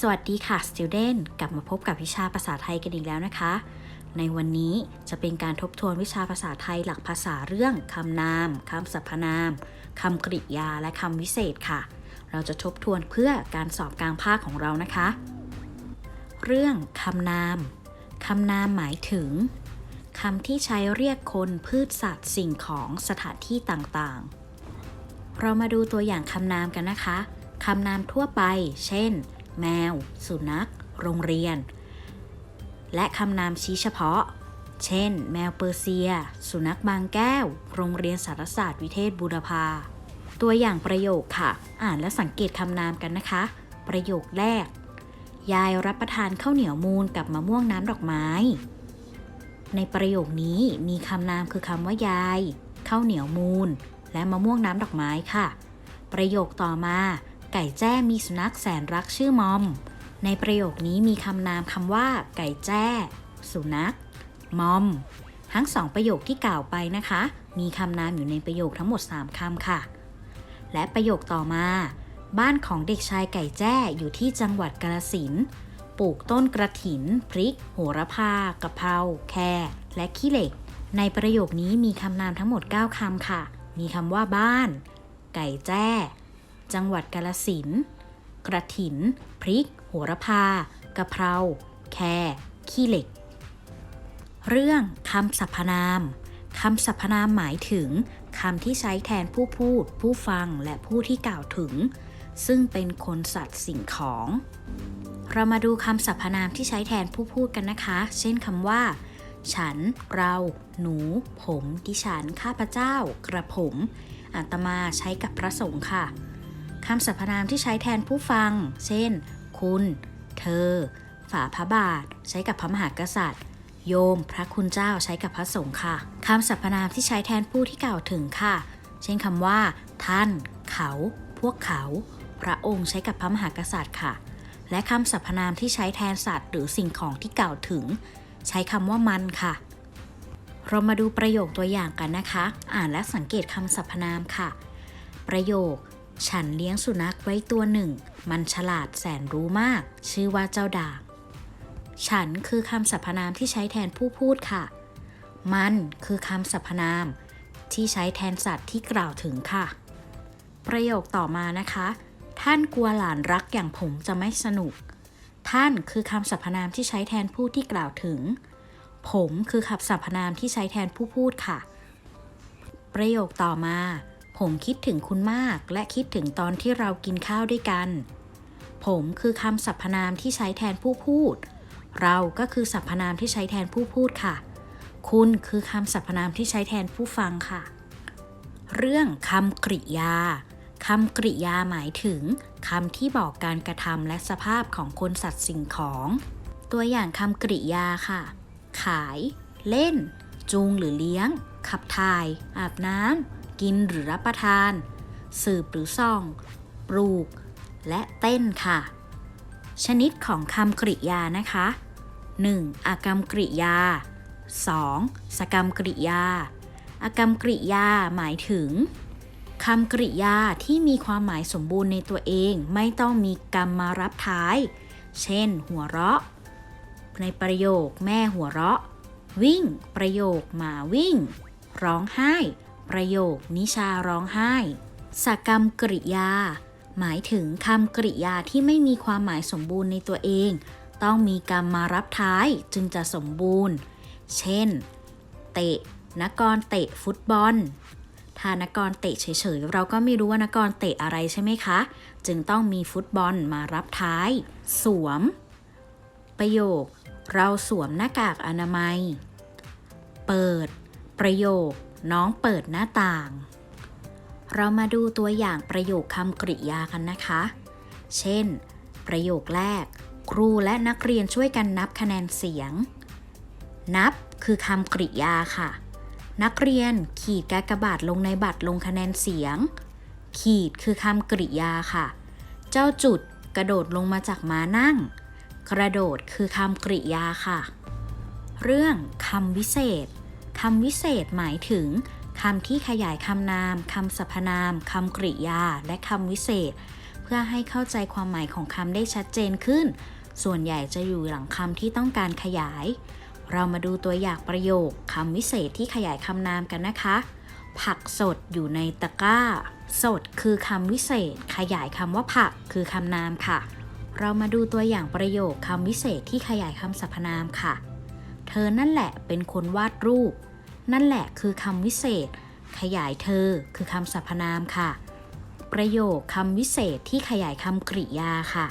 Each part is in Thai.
สวัสดีค่ะ student กลับมาพบกับวิชาภาษาไทยกันอีกแล้วนะคะ ในวันนี้จะเป็นการทบทวนวิชาภาษาไทยหลักภาษาเรื่องคำนามคำสรรพนามคำกริยาและคำวิเศษค่ะ เราจะทบทวนเพื่อการสอบกลางภาคของเรานะคะ เรื่องคำนามคำนามหมายถึงคำที่ใช้เรียกคนพืชสัตว์สิ่งของสถานที่ต่างๆ เรามาดูตัวอย่างคำนามกันนะคะคำนามทั่วไป เช่น แมว สุนัข โรงเรียน และคำนามชี้เฉพาะ เช่น แมวเปอร์เซีย สุนัขบางแก้ว โรงเรียนสารศาสตร์วิเทศบูรพา ตัวอย่างประโยคค่ะ อ่านและสังเกตคำนามกันนะคะ ประโยคแรก ยายรับประทานข้าวเหนียวมูนกับมะม่วงน้ำดอกไม้ ในประโยคนี้มีคำนามคือคำว่ายายข้าวเหนียวมูนและมะม่วงน้ำดอกไม้ค่ะ ประโยคต่อมา ไก่แจ้มีสุนัขแสนรักชื่อมอม ในประโยคนี้มีคำนามคำว่า ไก่แจ้ สุนัข มอม ทั้งสองประโยคที่กล่าวไปนะคะ มีคำนามอยู่ในประโยคทั้งหมด 3คำค่ะ และประโยคต่อมา บ้านของเด็กชายไก่แจ้อยู่ที่จังหวัดกาฬสินธุ์ปลูกต้นกระถิน พริก โหระพากะเพรา แครและขี้เหล็ก ในประโยคนี้มีคำนามทั้งหมด 9คำค่ะ มีคำว่าบ้าน ไก่แจ้ จังหวัดกาฬสินธุ์กระถิน พริก โหระพากะเพรา แครขี้เหล็ก เรื่องคำสรรพนามคำสรรพนามหมายถึงคำที่ใช้แทนผู้พูด ผู้ฟังและผู้ที่กล่าวถึง ซึ่งเป็นคนสัตว์สิ่งของ เรามาดูคำสรรพนามที่ใช้แทนผู้พูดกันนะคะ เช่นคำว่า ฉัน เรา หนู ผม ดิฉัน ข้าพเจ้า กระผมอาตมาใช้กับพระสงฆ์ค่ะ คำสรรพนามที่ใช้แทนผู้ฟัง เช่น คุณ เธอ ฝ่าพระบาท ใช้กับพระมหากษัตริย์ โยม พระคุณเจ้าใช้กับพระสงฆ์ค่ะคำสรรพนามที่ใช้แทนผู้ที่กล่าวถึงค่ะ เช่นคำว่า ท่าน เขา พวกเขา พระองค์ใช้กับพระมหากษัตริย์ค่ะ และคำสรรพนามที่ใช้แทนสัตว์ หรือสิ่งของที่กล่าวถึง ใช้คำว่ามันค่ะเรามาดูประโยคตัวอย่างกันนะคะ อ่านและสังเกตคำสรรพนามค่ะ ประโยค ฉันเลี้ยงสุนัขไว้ตัวหนึ่ง มันฉลาดแสนรู้มาก ชื่อว่าเจ้าด่าง ฉันคือคำสรรพนามที่ใช้แทนผู้พูดค่ะ มันคือคำสรรพนามที่ใช้แทนสัตว์ที่กล่าวถึงค่ะ ประโยคต่อมานะคะ ท่านกลัวหลานรักอย่างผมจะไม่สนุก ท่านคือคำสรรพนามที่ใช้แทนผู้ที่กล่าวถึง ผมคือคำสรรพนามที่ใช้แทนผู้พูดค่ะ ประโยคต่อมา ผมคิดถึงคุณมากและคิดถึงตอนที่เรากินข้าวด้วยกัน ผมคือคำสรรพนามที่ใช้แทนผู้พูด เราก็คือสรรพนามที่ใช้แทนผู้พูดค่ะ คุณคือคำสรรพนามที่ใช้แทนผู้ฟังค่ะ เรื่องคำกริยาคำกริยาหมายถึงคำที่บอกการกระทำและสภาพของคนสัตว์สิ่งของ ตัวอย่างคำกริยาค่ะ ขาย เล่น จูงหรือเลี้ยง ขับถ่าย อาบน้ำ กินหรือรับประทาน สืบหรือส่อง ปลูก และเต้นค่ะ ชนิดของคำกริยานะคะ 1. อากรรมกริยา 2. สกรรมกริยา อากรรมกริยาหมายถึงคำกริยาที่มีความหมายสมบูรณ์ในตัวเองไม่ต้องมีกรรมมารับท้าย เช่น หัวเราะ ในประโยคแม่หัวเราะ วิ่ง ประโยคหมาวิ่ง ร้องไห้ ประโยคนิชาร้องไห้สกรรมกริยา หมายถึงคำกริยาที่ไม่มีความหมายสมบูรณ์ในตัวเอง ต้องมีกรรมมารับท้ายจึงจะสมบูรณ์ เช่น เตะนักกรเตะฟุตบอล ถ้านักกรเตะเฉยๆ เราก็ไม่รู้ว่านักกรเตะอะไรใช่ไหมคะ จึงต้องมีฟุตบอลมารับท้าย สวม ประโยค เราสวมหน้ากากอนามัย เปิด ประโยค น้องเปิดหน้าต่าง เรามาดูตัวอย่างประโยคคำกริยากันนะคะ เช่น ประโยคแรก ครูและนักเรียนช่วยกันนับคะแนนเสียง นับคือคำกริยาค่ะ นักเรียนขีดกากบาทลงในบัตรลงคะแนนเสียง ขีดคือคำกริยาค่ะ เจ้าจุดกระโดดลงมาจากม้านั่ง กระโดดคือคำกริยาค่ะ เรื่องคำวิเศษ คำวิเศษหมายถึงคำที่ขยายคำนามคำสรรพนามคำกริยา และคำวิเศษ เพื่อให้เข้าใจความหมายของคำได้ชัดเจนขึ้น ส่วนใหญ่จะอยู่หลังคำที่ต้องการขยาย เรามาดูตัวอย่างประโยคคำวิเศษที่ขยายคำนามกันนะคะ ผักสดอยู่ในตะกร้า สดคือคำวิเศษ ขยายคำว่าผักคือคำนามค่ะ เรามาดูตัวอย่างประโยคคำวิเศษที่ขยายคำสรรพนามค่ะ เธอนั่นแหละเป็นคนวาดรูป นั่นแหละคือคำวิเศษ ขยายเธอ คือคำสรรพนามค่ะ ประโยคคำวิเศษที่ขยายคำกริยาค่ะ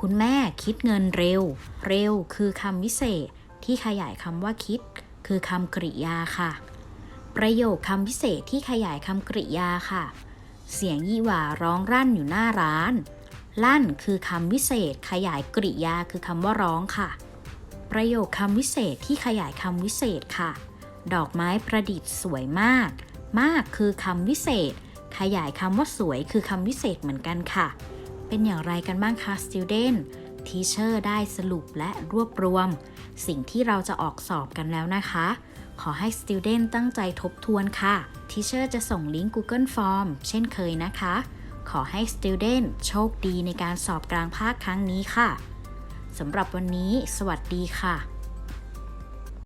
คุณแม่คิดเงินเร็ว เร็วคือคำวิเศษ ที่ขยายคำว่าคิด คือคำกริยาค่ะ ประโยคคำวิเศษที่ขยายคำกริยาค่ะ เสียงยี่หว่าร้องรั่นอยู่หน้าร้าน ลั่นคือคำวิเศษ ขยายกริยาคือคำว่าร้องค่ะประโยคคำวิเศษที่ขยายคำวิเศษค่ะ ดอกไม้ประดิษฐ์สวยมาก มากคือคำวิเศษ ขยายคำว่าสวยคือคำวิเศษเหมือนกันค่ะ เป็นอย่างไรกันบ้างคะ student teacher ได้สรุปและรวบรวม สิ่งที่เราจะออกสอบกันแล้วนะคะ ขอให้ student ตั้งใจทบทวนค่ะ teacher จะส่งลิงก์ Google Form เช่นเคยนะคะ ขอให้ student โชคดีในการสอบกลางภาคครั้งนี้ค่ะสำหรับวันนี้ สวัสดีค่ะ